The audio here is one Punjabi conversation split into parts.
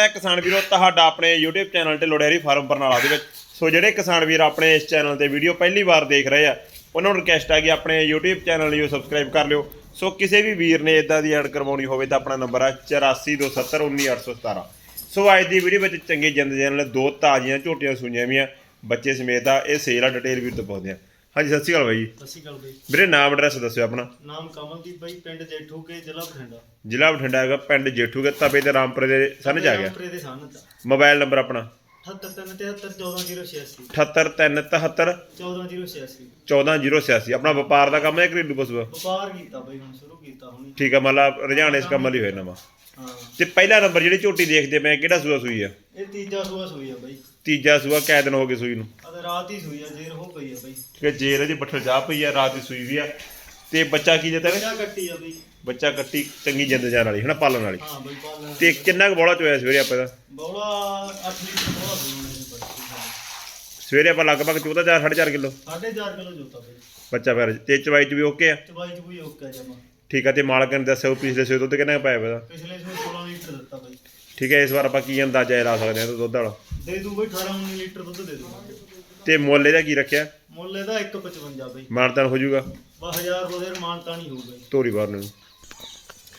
ਹੈ ਕਿਸਾਨ ਵੀਰੋ, ਤੁਹਾਡਾ ਆਪਣੇ YouTube ਚੈਨਲ ਤੇ ਲੋੜੇਰੀ ਫਾਰਮ ਬਰਨਾਲਾ ਦੇ ਵਿੱਚ। ਸੋ ਜਿਹੜੇ ਕਿਸਾਨ ਵੀਰ ਆਪਣੇ ਇਸ ਚੈਨਲ ਤੇ ਵੀਡੀਓ ਪਹਿਲੀ ਵਾਰ ਦੇਖ ਰਹੇ ਆ, ਉਹਨਾਂ ਨੂੰ ਰਿਕਵੈਸਟ ਆ ਕਿ ਆਪਣੇ YouTube ਚੈਨਲ ਨੂੰ ਸਬਸਕ੍ਰਾਈਬ ਕਰ ਲਿਓ। ਸੋ ਕਿਸੇ ਵੀ ਵੀਰ ਨੇ ਇਦਾਂ ਦੀ ਐਡ ਕਰਵਾਉਣੀ ਹੋਵੇ ਤਾਂ ਆਪਣਾ ਨੰਬਰ ਹੈ 8427191817 ਸੋ ਅੱਜ ਦੀ ਵੀਡੀਓ ਵਿੱਚ ਚੰਗੇ ਜਿੰਦ ਜਨ ਦੋ ਤਾਜ਼ੀਆਂ ਝੋਟੀਆਂ ਸੂਈਆਂ ਵੀਆਂ। ਬੱਚੇ ਸਮੇਤ ਆ, ਇਹ ਸੇਲ ਆ ਡਿਟੇਲ ਵੀ ਤੋਂ ਪੁੱਛਦੇ ਆ। ਹਾਂਜੀ ਸਤਿ ਸ਼੍ਰੀ ਅਕਾਲ ਬਾਈ ਜੀ। ਸਤਿ ਸ਼੍ਰੀ ਅਕਾਲ ਬਈ। ਵੀਰੇ ਨਾਮ ਐਡਰੈਸ ਦੱਸਿਓ ਆਪਣਾ। ਨਾਮ ਕਮਲਦੀਪ ਬਾਈ ਪਿੰਡ ਜੇਠੂ ਕੇ ਜ਼ਿਲ੍ਹਾ ਬਠਿੰਡਾ। ਜ਼ਿਲ੍ਹਾ ਬਠਿੰਡਾ ਹੈਗਾ ਪਿੰਡ ਜੇਠੂਗੇ ਤਵੇ ਤੇ ਰਾਮਪੁਰੇ ਦੇ ਸਨ ਚ ਆ ਗਿਆ। ਰਾਮਪੁਰੇ ਦੇ ਸਨ ਮੋਬਾਈਲ ਨੰਬਰ ਆਪਣਾ। 78373 78373 14086 14086 ਆਪਣਾ ਵਪਾਰ ਦਾ ਕੰਮ ਹੈ ਘਰੇਲੂ ਪਸ਼ੂ ਆ? ਵਪਾਰ ਕੀਤਾ ਬਈ ਹੁਣ ਸ਼ੁਰੂ ਕੀਤਾ ਹੁਣੀ ਠੀਕ ਆ ਮਤਲਬ ਰੁਝਾਨ ਇਸ ਕੰਮ ਲਈ ਹੋਇਆ ਨਵਾਂ ਹਾਂ। ਤੇ ਪਹਿਲਾ ਨੰਬਰ ਜਿਹੜੀ ਝੋਟੀ ਦੇਖਦੇ ਪਏ ਆ, ਕਿਹੜਾ ਸੂਆ ਸੂਈ ਆ? ਇਹ ਤੀਜਾ ਸੂਆ ਸੂਈ ਆ ਬਈ। ਤੀਜਾ ਸੂਆ ਕੈ ਦਿਨ ਹੋ ਗਏ ਸੂਈ ਨੂੰ? ਅਦ ਰਾਤ ਹੀ ਸੂਈ ਆ ਜੇਰ ਹੋ ਪਈ ਆ ਬਈ। ਠੀਕ ਹੈ ਜੇਰ ਇਹਦੀ ਬੱਠਲ ਜਾ ਪਈ ਆ ਰਾਤ ਦੀ ਸੂਈ ਵੀ ਆ। ਤੇ ਬੱਚਾ ਕੀ ਦਿੱਤਾ ਨੇ? ਕਿਆ ਕੱਟੀ ਆ ਬਈ। ਬੱਚਾ ਕੱਟੀ ਚੰਗੀ ਜਿੰਦ ਜਾਨ ਵਾਲੀ ਹਨਾ ਪਾਲਣ ਵਾਲੀ। ਹਾਂ ਬਈ ਪਾਲਣ ਤੇ ਕਿੰਨਾ ਕੁ ਬੋਲਾ ਚੋਇਆ ਸਵੇਰੇ ਆਪਾਂ ਦਾ? ਬੌਲਾ 8 ਲੀਟਰ ਬੌਲਾ ਸੂਈ ਹੋਣੀ ਸੀ ਬੱਚੀ ਸਵੇਰੇ ਆਪਾਂ ਲਗਭਗ 14 4 4.5 ਕਿਲੋ। 4.5 ਕਿਲੋ ਜੋਤਾ ਬਈ। ਬੱਚਾ ਫਿਰ ਤੇ ਚਵਾਈ ਚ ਵੀ ਓਕੇ ਆ? ਚਬਾਈ ਚ ਕੋਈ ਓਕੇ ਜਮਾ। ਠੀਕ ਆ ਤੇ ਮਾਲਕ ਨੇ ਦੱਸਿਓ ਪਿਛਲੇ ਸਵੇਰ ਦੁੱਧ ਕਿੰਨਾ ਪਾਇਆ ਪਇਆ ਪਿਛਲੇ ਸੂਏ 16 ਲੀਟਰ ਦਿੱਤਾ ਬਈ। ਠੀਕ ਹੈ ਇਸ ਵਾਰ ਆਪਾਂ ਕੀ ਅੰਦਾਜ਼ਾ ਲਾ ਸਕਦੇ ਹਾਂ ਦੁੱਧ ਵਾਲਾ? ਦੇ ਦੂ ਬਈ 18 19 ਲੀਟਰ ਦੁੱਧ ਦੇ ਦੂ। ਤੇ ਮੁੱਲ ਇਹਦਾ ਕੀ ਰੱਖਿਆ? ਮੁੱਲ ਇਹਦਾ 1.55 ਬਈ। ਮਾਨਤਾਨ ਹੋ ਜਾਊਗਾ। ਬਸ 1000 ਰੁਪਏ ਮਾਨਤਾ ਨਹੀਂ ਹੋਊਗਾ ਜੀ। ਧੋਰੀ ਬਾਰ ਨੂੰ।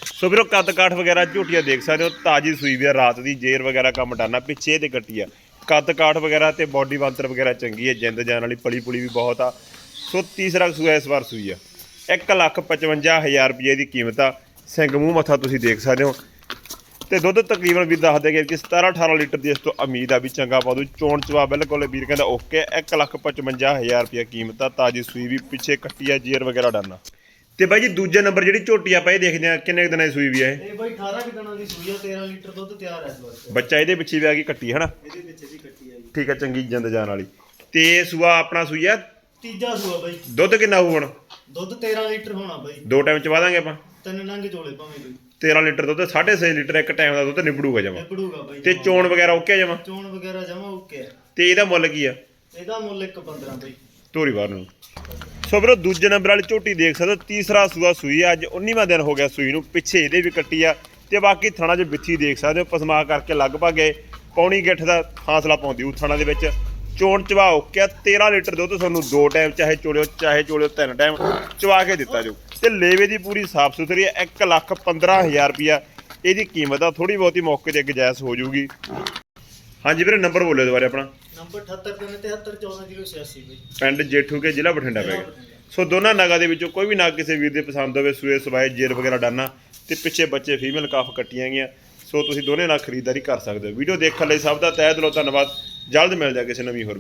ਸੋ ਵੀਰੋ ਕੱਦ ਕਾਠ ਵਗੈਰਾ ਝੋਟੀਆਂ ਦੇਖ ਸਕਦੇ ਹੋ ਤਾਜੀ ਸੂਈ ਵੀ ਆ ਰਾਤ ਦੀ ਜੇਰ ਵਗੈਰਾ ਕੰਮ ਡਾਨਾ ਪਿੱਛੇ ਤੇ ਕੱਟੀ ਆ। ਕੱਦ ਕਾਠ ਵਗੈਰਾ ਤੇ ਬਾਡੀ ਬਾਂਤਰ ਵਗੈਰਾ ਚੰਗੀ ਹੈ ਜਿੰਦ ਜਾਨ ਵਾਲੀ ਪਲੀ ਪੁਲੀ ਵੀ ਬਹੁਤ ਆ। ਸੋ ਤੀਸਰਾ ਸੂਆ ਇਸ ਵਾਰ ਸੂਈ ਆ। 155000 ਰੁਪਏ ਦੀ ਕੀਮਤ ਆ। ਸਿੰਘ ਮੂੰਹ ਮੱਥਾ ਤੁਸੀਂ ਦੇਖ ਸਕਦੇ ਹੋ। ਤੇ ਦੁੱਧ ਤਕਰੀਬਨ ਵੀ ਦੱਸ ਦੇਗੇ ਕਿ 17 18 ਲੀਟਰ ਦੀ ਇਸ ਤੋਂ ਉਮੀਦ ਆ ਵੀ ਚੰਗਾ ਪਾਦੂ ਚੋਣ ਚਵਾ ਬਿਲਕੁਲ ਵੀਰ ਕਹਿੰਦਾ ਓਕੇ 155000 ਰੁਪਏ ਕੀਮਤ ਆ ਤਾਜੀ ਸੂਈ ਵੀ ਪਿੱਛੇ ਕੱਟੀ ਆ ਜੇਰ ਵਗੈਰਾ ਡਾਨਾ ਤੇ ਬਾਈ ਜੀ ਦੂਜੇ ਨੰਬਰ ਜਿਹੜੀ ਝੋਟੀ ਆਪਾਂ ਇਹ ਦੇਖਦੇ ਆ ਕਿੰਨੇ ਦਿਨਾਂ ਦੀ ਸੂਈ ਵੀ ਆ ਇਹ? ਇਹ ਬਈ 18 ਕਿ ਦਿਨਾਂ ਦੀ ਸੂਈ ਆ 13 ਲੀਟਰ ਦੁੱਧ ਤਿਆਰ ਹੈ ਇਸ ਵਾਰ ਬੱਚਾ ਇਹਦੇ ਪਿੱਛੇ ਵੀ ਆ ਗਈ ਕੱਟੀ ਹਨਾ? ਇਹਦੇ ਵਿੱਚ ਵੀ ਕੱਟੀ ਆ ਜੀ। ਠੀਕ ਆ ਚੰਗੀ ਜਿੰਦ ਜਾਨ ਵਾਲੀ। ਤੇ ਸੂਆ ਆਪਣਾ ਸੂਈ ਆ? ਤੀਜਾ ਸੂਆ ਬਈ। ਦੁੱਧ ਕਿੰਨਾ ਹੋਊ ਹੁਣ? ਦੁੱਧ 13 ਲੀਟਰ ਹੋਣਾ ਬਈ। ਦੋ ਟਾਈਮ ਚ ਵਾਦਾਂਗੇ ਆਪਾਂ? ਤਿੰਨ ਨੰਗ ਚੋਲੇ ਭਾਵੇਂ ਬਈ 13 ਲੀਟਰ ਦੁੱਧ 6.5 ਲੀਟਰ ਇੱਕ ਟਾਈਮ ਦਾ ਦੁੱਧ ਨਿਬੜੂਗਾ ਜਮਾ। ਨਿਪੜੂਗਾ ਬਈ ਤੇ। ਚੋਣ ਵਗੈਰਾ ਓਕੇ ਜਮਾ? ਚੋਣ ਵਗੈਰਾ ਜਮਾ ਓਕੇ ਆ। ਤੇ ਇਹਦਾ ਮੁੱਲ ਕੀ ਆ? ਇਹਦਾ ਮੁੱਲ 1.15 ਬਈ। ਧੋਰੀ ਬਾਰ ਨੂੰ। ਸੋ ਵੀਰੋ ਦੂਜੇ ਨੰਬਰ ਵਾਲੀ ਝੋਟੀ ਦੇਖ ਸਕਦੇ ਹੋ ਤੀਸਰਾ ਸੂਆ ਸੂਈ ਆ। ਅੱਜ 19ਵਾਂ ਦਿਨ ਹੋ ਗਿਆ ਸੂਈ ਨੂੰ ਪਿੱਛੇ ਇਹਦੇ ਵੀ ਕੱਟੀ ਆ। ਤੇ ਬਾਕੀ ਥਣਾ 'ਚ ਬਿੱਥੀ ਦੇਖ ਸਕਦੇ ਹੋ ਪਸਮਾ ਕਰਕੇ ਲਗਭਗ ਇਹ ਪੌਣੀ ਗਿੱਠ ਦਾ ਫਾਸਲਾ ਪਾਉਂਦੀ ਉਹ ਥਣਾ ਦੇ ਵਿੱਚ। ਚੋਣ ਚਵਾ ਓਕੇ 13 ਲੀਟਰ ਦੁੱਧ ਤੁਹਾਨੂੰ ਦੋ ਟਾਈਮ ਚਾਹੇ ਚੋਲਿਓ ਚਾਹੇ ਚੋਲਿਓ ਤਿੰਨ ਟਾਈਮ ਚਵਾ ਕੇ ਦਿੱਤਾ ਜੋ ਤੇ ਲੇਵੇ ਦੀ ਪੂਰੀ ਸਾਫ਼ ਸੁਥਰੀ ਹੈ 1 ਲੱਖ 15000 ਰੁਪਿਆ ਇਹਦੀ ਕੀਮਤ ਆ ਥੋੜੀ ਬਹੁਤੀ ਮੌਕੇ ਤੇ ਗੁਜਾਇਸ਼ ਹੋ ਜਾਊਗੀ। ਹਾਂਜੀ ਵੀਰੇ ਨੰਬਰ ਬੋਲਿਓ ਦੁਬਾਰੇ ਆਪਣਾ। ਨੰਬਰ 7837714086 ਬਈ। ਪਿੰਡ ਜੇਠੂ ਕੇ ਜ਼ਿਲ੍ਹਾ ਬਠਿੰਡਾ ਪੈ ਗਿਆ। ਸੋ ਦੋਨਾਂ ਨਗਾਂ ਦੇ ਵਿੱਚੋਂ ਕੋਈ ਵੀ ਨਗ ਕਿਸੇ ਵੀਰ ਦੇ ਪਸੰਦ ਹੋਵੇ ਸੂਏ ਸਵਾਏ ਜੇਰ ਵਗੈਰਾ ਡਾਨਾ ਤੇ ਪਿੱਛੇ ਬੱਚੇ ਫੀਮੇਲ ਕਾਫ ਕੱਟੀਆਂ ਗਈਆਂ। ਸੋ ਤੁਸੀਂ ਦੋਨੇ ਨਾਲ ਖਰੀਦਦਾਰੀ ਕਰ ਸਕਦੇ ਹੋ। ਵੀਡੀਓ ਦੇਖਣ ਲਈ ਸਭ ਦਾ ਤਹਿ ਦਿਲੋਂ ਧੰਨਵਾਦ। ਜਲਦ ਮਿਲ ਜਾ ਕਿਸੇ ਨਵੀਂ ਹੋਰ